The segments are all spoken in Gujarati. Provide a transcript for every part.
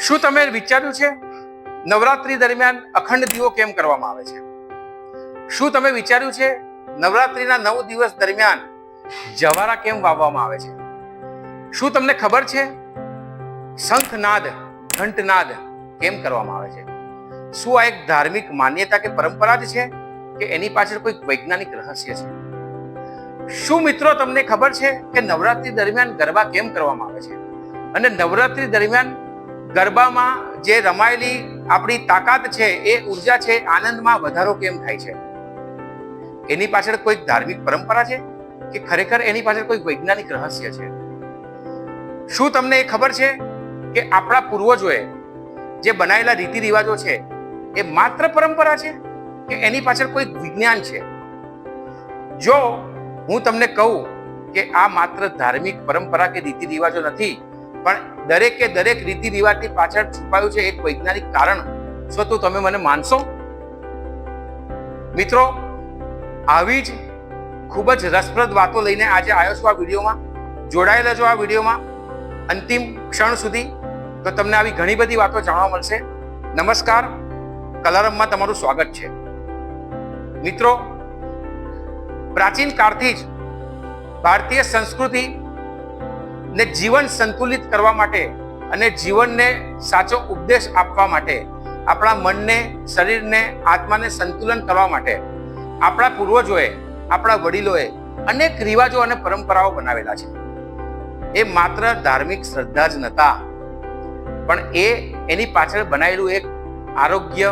શું તમે વિચાર્યું છે? નવરાત્રી દરમિયાન અખંડ દીવો કેમ કરવામાં આવે છે? શું તમે વિચાર્યું છે? નવરાત્રીના નવ દિવસ દરમિયાન જવારા કેમ વાવવામાં આવે છે? શું તમને ખબર છે? શંખનાદ, ઘંટનાદ કેમ કરવામાં આવે છે? શું આ એક ધાર્મિક માન્યતા કે પરંપરા જ છે કે એની પાછળ કોઈ વૈજ્ઞાનિક રહસ્ય છે? શું મિત્રો તમને ખબર છે કે નવરાત્રી દરમિયાન ગરબા કેમ કરવામાં આવે છે? અને નવરાત્રી દરમિયાન ગરબામાં જે રમાયેલી આપણી તાકાત છે, એ ઊર્જા છે, આનંદમાં વધારો કેમ થાય છે? એની પાછળ કોઈ ધાર્મિક પરંપરા છે કે ખરેખર એની પાછળ કોઈ વૈજ્ઞાનિક રહસ્ય છે? શું તમને એ ખબર છે કે આપણા પૂર્વજોએ જે બનાવેલા રીતિ રિવાજો છે, એ માત્ર પરંપરા છે કે એની પાછળ કોઈ વિજ્ઞાન છે? જો હું તમને કહું કે આ માત્ર ધાર્મિક પરંપરા કે રીતિ રિવાજો નથી પણ દરેકે દરેક રીતિ રિવાજની પાછળ છુપાયું છે એક વૈજ્ઞાનિક કારણ. શું તો તમે મને માનશો? મિત્રો, આવી જ ખૂબ જ રસપ્રદ વાતો લઈને આજે આવ્યો છું આ વિડીયોમાં. જોડાયેલા છો આ વિડીયોમાં. અંતિમ ક્ષણ સુધી તો તમને આવી ઘણી બધી વાતો જાણવા મળશે. નમસ્કાર. કલારમમાં તમારું સ્વાગત છે. મિત્રો, પ્રાચીન કાળથી જ ભારતીય સંસ્કૃતિ ને જીવન સંતુલિત કરવા માટે અને જીવનને સાચો ઉપદેશ આપવા માટે, આપણા મનને, શરીરને, આત્માને સંતુલન કરવા માટે આપણા પૂર્વજોએ, આપણા વડીલોએ અનેક રિવાજો અને પરંપરાઓ બનાવેલા છે. એ માત્ર ધાર્મિક શ્રદ્ધા જ નહોતા પણ એ એની પાછળ બનાવેલું એક આરોગ્ય,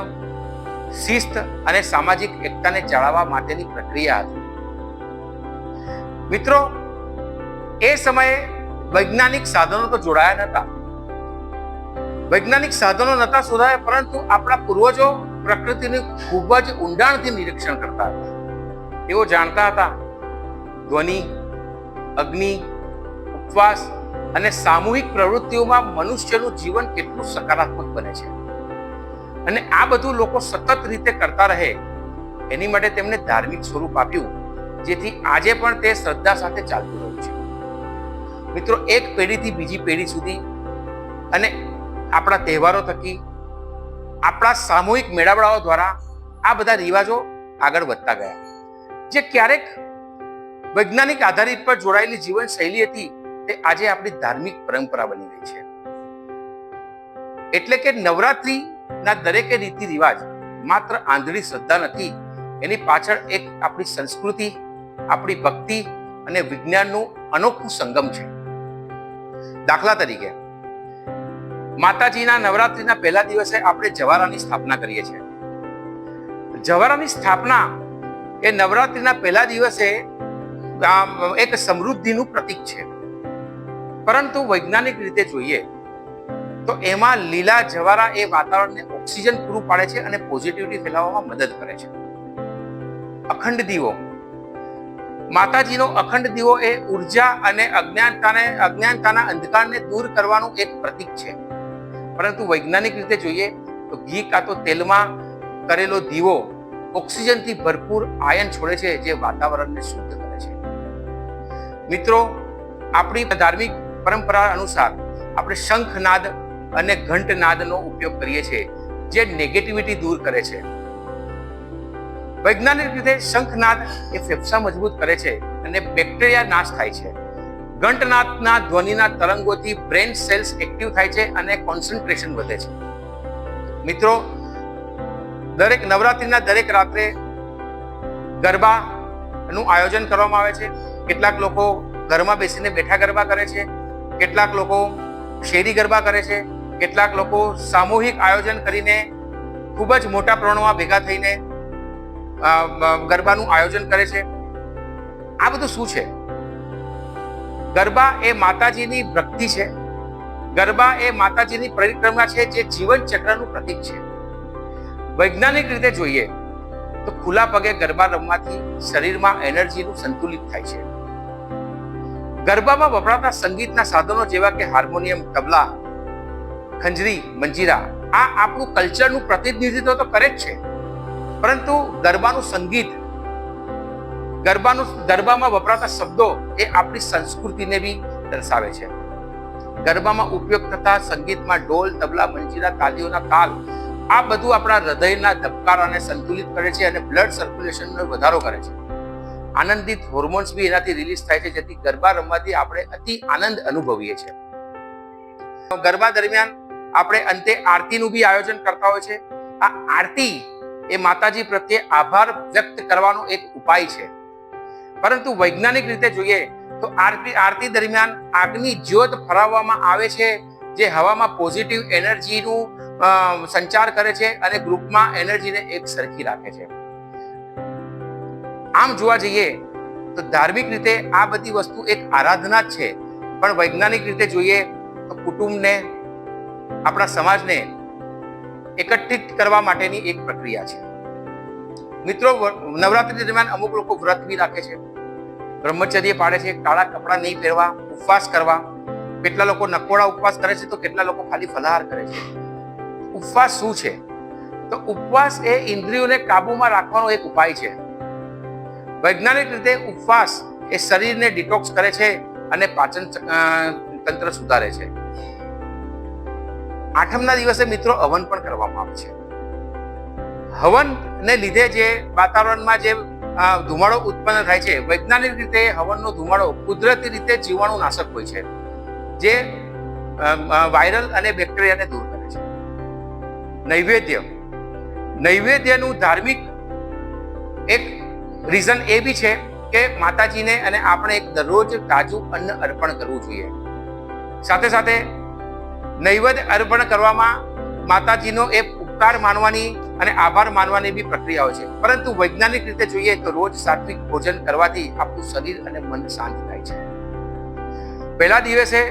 શિસ્ત અને સામાજિક એકતાને જાળવવા માટેની પ્રક્રિયા હતી. મિત્રો, એ સમયે વૈજ્ઞાનિક સાધનો તો જોડાયા નતા. વૈજ્ઞાનિક સાધનો નતા શોધાયા, પરંતુ આપણા પૂર્વજો પ્રકૃતિનું ખૂબ જ ઊંડાણથી નિરીક્ષણ કરતા હતા. તેઓ જાણતા હતા, ધ્વનિ, અગ્નિ, ઉપવાસ અને સામૂહિક પ્રવૃત્તિઓમાં મનુષ્યનું જીવન કેટલું સકારાત્મક બને છે. અને આ બધું લોકો સતત રીતે કરતા રહે, એની માટે તેમને ધાર્મિક સ્વરૂપ આપ્યું, જેથી આજે પણ તે શ્રદ્ધા સાથે ચાલતું રહ્યું મિત્રો, એક પેઢીથી બીજી પેઢી સુધી અને આપણા તહેવારો થકી આપણા સામૂહિક મેળાવડાઓ દ્વારા આ બધા રિવાજો આગળ વધતા ગયા. જે ક્યારેક વૈજ્ઞાનિક આધારિત પર જોડાયેલી જીવન શૈલી હતી, તે આજે આપણી ધાર્મિક પરંપરા બની ગઈ છે. એટલે કે નવરાત્રિના દરેકે રીતિ રિવાજ માત્ર આંધળી શ્રદ્ધા નથી, એની પાછળ એક આપણી સંસ્કૃતિ, આપણી ભક્તિ અને વિજ્ઞાનનું અનોખું સંગમ છે. દાખલા તરીકે. માતાજીના નવરાત્રીના પહેલા દિવસે આપણે જવારાની સ્થાપના કરીએ છીએ. જવારાની સ્થાપના એ નવરાત્રીના પહેલા દિવસે એક સમૃદ્ધિનું પ્રતીક છે. પરંતુ વૈજ્ઞાનિક રીતે જોઈએ, તો એમાં લીલા જવારા એ વાતાવરણને ઓક્સિજન પૂરું પાડે છે અને પોઝિટિવિટી ફેલાવવામાં મદદ કરે છે. અખંડ દીવો માતાજીનો અખંડ દીવો એ ઊર્જા અને અજ્ઞાનતાને, અજ્ઞાનતાના અંધકારને દૂર કરવાનું એક પ્રતીક છે. પરંતુ વૈજ્ઞાનિક રીતે જોઈએ તો ઘી કાં તો તેલમાં કરેલો દીવો ઓક્સિજનથી ભરપૂર આયન છોડે છે, જે વાતાવરણને શુદ્ધ કરે છે. મિત્રો, આપણી ધાર્મિક પરંપરા અનુસાર આપણે શંખનાદ અને ઘંટનાદનો ઉપયોગ કરીએ છીએ, જે નેગેટિવિટી દૂર કરે છે. વૈજ્ઞાનિક રીતે શંખનાદ એ ફેફસા મજબૂત કરે છે અને બેક્ટેરિયા નાશ થાય છે. ઘંટનાદના ધ્વનિના તરંગોથી બ્રેન સેલ્સ એક્ટિવ થાય છે અને કોન્સન્ટ્રેશન વધે છે. મિત્રો, દરેક નવરાત્રિના દરેક રાત્રે ગરબાનું આયોજન કરવામાં આવે છે. કેટલાક લોકો ઘરમાં બેસીને બેઠા ગરબા કરે છે. કેટલાક લોકો શેરી ગરબા કરે છે. કેટલાક લોકો સામૂહિક આયોજન કરીને ખૂબ જ મોટા પ્રમાણમાં ભેગા થઈને ગરબાનું આયોજન કરે છે. આ બધું શું છે? ગરબા એ માતાજીની ભક્તિ છે. ગરબા એ માતાજીની પરિક્રમા છે, જે જીવન ચક્રનું પ્રતીક છે. વૈજ્ઞાનિક રીતે જોઈએ તો ખુલ્લા પગે ગરબા રમવાથી શરીરમાં એનર્જીનું સંતુલિત થાય છે. ગરબામાં વપરાતા સંગીતના સાધનો જેવા કે હાર્મોનિયમ, તબલા, ખંજરી, મંજીરા, આ આપણું કલ્ચરનું પ્રતિનિધિત્વ તો કરે જ છે. પરંતુ ગરબાનું સંગીત, ગરબાનું, ગરબામાં વપરાતા શબ્દો એ આપણી સંસ્કૃતિને બી દર્શાવે છે. ગરબામાં ઉપયોગ થતા સંગીતમાં ઢોલ, તબલા, મંજીરા, તાલીઓના તાલ, આ બધું આપણા હૃદયના ધબકારાને સંતુલિત કરે છે અને બ્લડ સર્ક્યુલેશનનો વધારો કરે છે. આનંદિત હોર્મોન્સ બી એનાથી રિલીઝ થાય છે, જેથી ગરબા રમવાથી આપણે અતિ આનંદ અનુભવીએ છીએ. ગરબા દરમિયાન આપણે અંતે આરતીનું બી આયોજન કરતા હોય છે. આ આરતી એ માતાજી પ્રત્યે આભાર વ્યક્ત કરવાનો એક ઉપાય છે. પરંતુ વૈજ્ઞાનિક રીતે જોઈએ તો આરતી આરતી દરમિયાન આગની જ્યોત ફરાવવામાં આવે છે, જે હવામાં પોઝિટિવ એનર્જીનું સંચાર કરે છે અને ગ્રુપમાં એનર્જીને એક સરખી રાખે છે. આમ જોવા જઈએ તો ધાર્મિક રીતે આ બધી વસ્તુ એક આરાધના જ છે. પણ વૈજ્ઞાનિક રીતે જોઈએ તો કુટુંબને, આપણા સમાજને એકત્રિત કરવા માટેની એક પ્રક્રિયા છે. મિત્રો, નવરાત્રી દરમિયાન અમુક લોકો વ્રત બી રાખે છે. બ્રહ્મચર્ય પાડે છે, કાળા કપડાં નહીં પહેરવા, ઉપવાસ કરવા. કેટલા લોકો નકોડા ઉપવાસ કરે છે તો કેટલા લોકો ખાલી ફલાહાર કરે છે. ઉપવાસ શું છે? તો ઉપવાસ એ ઇન્દ્રિયોને કાબુમાં રાખવાનો એક ઉપાય છે. વૈજ્ઞાનિક રીતે ઉપવાસ એ શરીરને ડિટોક્સ કરે છે અને પાચન તંત્ર સુધારે છે. આઠમના દિવસે મિત્રો હવન પણ કરવામાં આવે છે. હવન ને લીધે જે વાતાવરણમાં જે ધુમાડો ઉત્પન્ન થાય છે, વૈજ્ઞાનિક રીતે હવનનો ધુમાડો કુદરતી રીતે જીવાણુ નાશક હોય છે, જે વાયરલ અને બેક્ટેરિયાને દૂર કરે છે. નૈવેદ્ય. નૈવેદ્યનું ધાર્મિક એક રીઝન એ બી છે કે માતાજીને અને આપણે એક દરરોજ તાજું અન્ન અર્પણ કરવું જોઈએ. સાથે સાથે નૈવેદ્ય અર્પણ કરવામાં માતાજીનો એક ઉપકાર માનવાની અને આભાર માનવાની બી પ્રક્રિયાઓ છે. પરંતુ વૈજ્ઞાનિક રીતે જોઈએ તો રોજ સાત્વિક ભોજન કરવાથી આપણું શરીર અને મન શાંત થાય છે. પહેલા દિવસે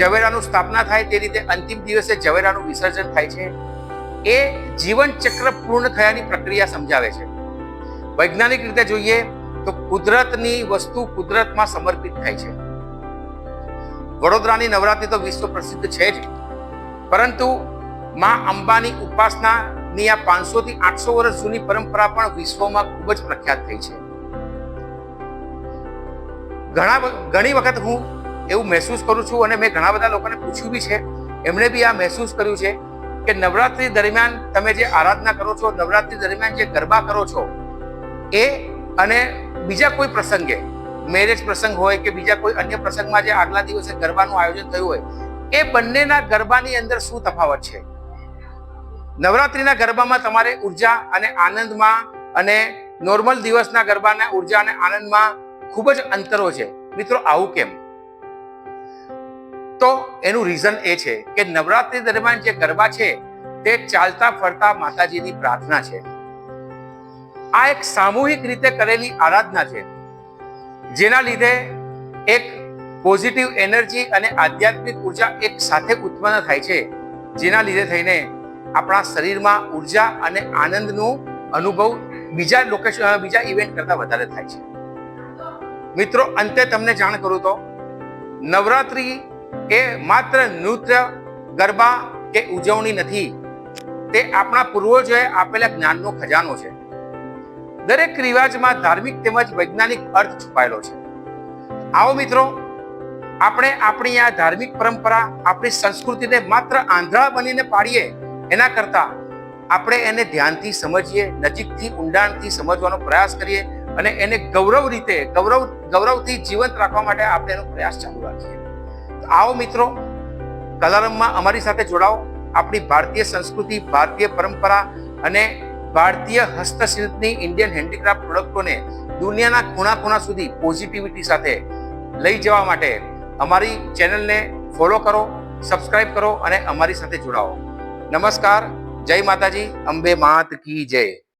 ઝવેરાનું સ્થાપના થાય તે રીતે અંતિમ દિવસે ઝવેરાનું વિસર્જન થાય છે. એ જીવન ચક્ર પૂર્ણ થયાની પ્રક્રિયા સમજાવે છે. વૈજ્ઞાનિક રીતે જોઈએ તો કુદરતની વસ્તુ કુદરતમાં સમર્પિત થાય છે. વડોદરાની નવરાત્રી તો વિશ્વ પ્રસિદ્ધ છે જ. પરંતુ માં અંબાની ઉપાસનાની આ પાંચસો થી આઠસો વર્ષ જૂની પરંપરા પણ વિશ્વમાં ખૂબ જ પ્રખ્યાત થઈ છે. ઘણા ઘણી વખત હું એવું મહેસૂસ કરું છું અને મેં ઘણા બધા લોકોને પૂછ્યું બી છે. એમણે બી આ મહેસૂસ કર્યું છે કે નવરાત્રી દરમિયાન તમે જે આરાધના કરો છો, નવરાત્રી દરમિયાન જે ગરબા કરો છો, એ અને બીજા કોઈ પ્રસંગે મેરેજ પ્રસંગ હોય કે બીજા કોઈ અન્ય પ્રસંગમાં જે આગલા દિવસે ગરબાનું આયોજન થયું હોય, એ બંનેના ગરબાની અંદર શું તફાવત છે? નવરાત્રિના ગરબામાં તમારે ઊર્જા અને આનંદમાં અને નોર્મલ દિવસના ગરબાના ઊર્જા અને આનંદમાં ખૂબ જ અંતરો છે. મિત્રો, આવું કેમ? તો એનું રીઝન એ છે કે નવરાત્રિ દરમિયાન જે ગરબા છે, તે ચાલતા ફરતા માતાજીની પ્રાર્થના છે. આ એક સામૂહિક રીતે કરેલી આરાધના છે. જેના લીધે એક પોઝિટિવ એનર્જી અને આધ્યાત્મિક ઊર્જા એક સાથે ઉત્પન્ન થાય છે. જેના લીધે થઈને આપણા શરીરમાં ઊર્જા અને આનંદનું અનુભવ બીજા લોકેશન બીજા ઇવેન્ટ કરતાં વધારે થાય છે. મિત્રો, અંતે તમને જાણ કરું તો, નવરાત્રી એ માત્ર નૃત્ય, ગરબા કે ઉજવણી નથી. તે આપણા પૂર્વજોએ આપેલા જ્ઞાનનો ખજાનો છે. દરેક રિવાજમાં ધાર્મિક તેમજ વૈજ્ઞાનિક અર્થ છુપાયેલો છે. આવો મિત્રો, આપણે આપણી આ ધાર્મિક પરંપરા, આપણી સંસ્કૃતિને માત્ર આંધળા બનીને પાડીએ, એના કરતા આપણે એને ધ્યાનથી સમજીએ, નજીકથી ઊંડાણથી સમજવાનો પ્રયાસ કરીએ અને એને ગૌરવ રીતે, ગૌરવ, ગૌરવથી જીવંત રાખવા માટે આપણે એનો પ્રયાસ ચાલુ રાખીએ. આવો મિત્રો કલારમમાં અમારી સાથે જોડાઓ. આપણી ભારતીય સંસ્કૃતિ, ભારતીય પરંપરા અને ભારતીય હસ્તશિલ્પની ઇન્ડિયન હેન્ડીક્રાફ્ટ પ્રોડક્ટોને દુનિયાના ખૂણા ખૂણા સુધી પોઝિટિવિટી સાથે લઈ જવા માટે અમારી ચેનલને ફોલો કરો સબસ્ક્રાઇબ કરો અને અમારી સાથે જોડાઓ. નમસ્કાર, જય માતાજી, અંબે માત કી જય.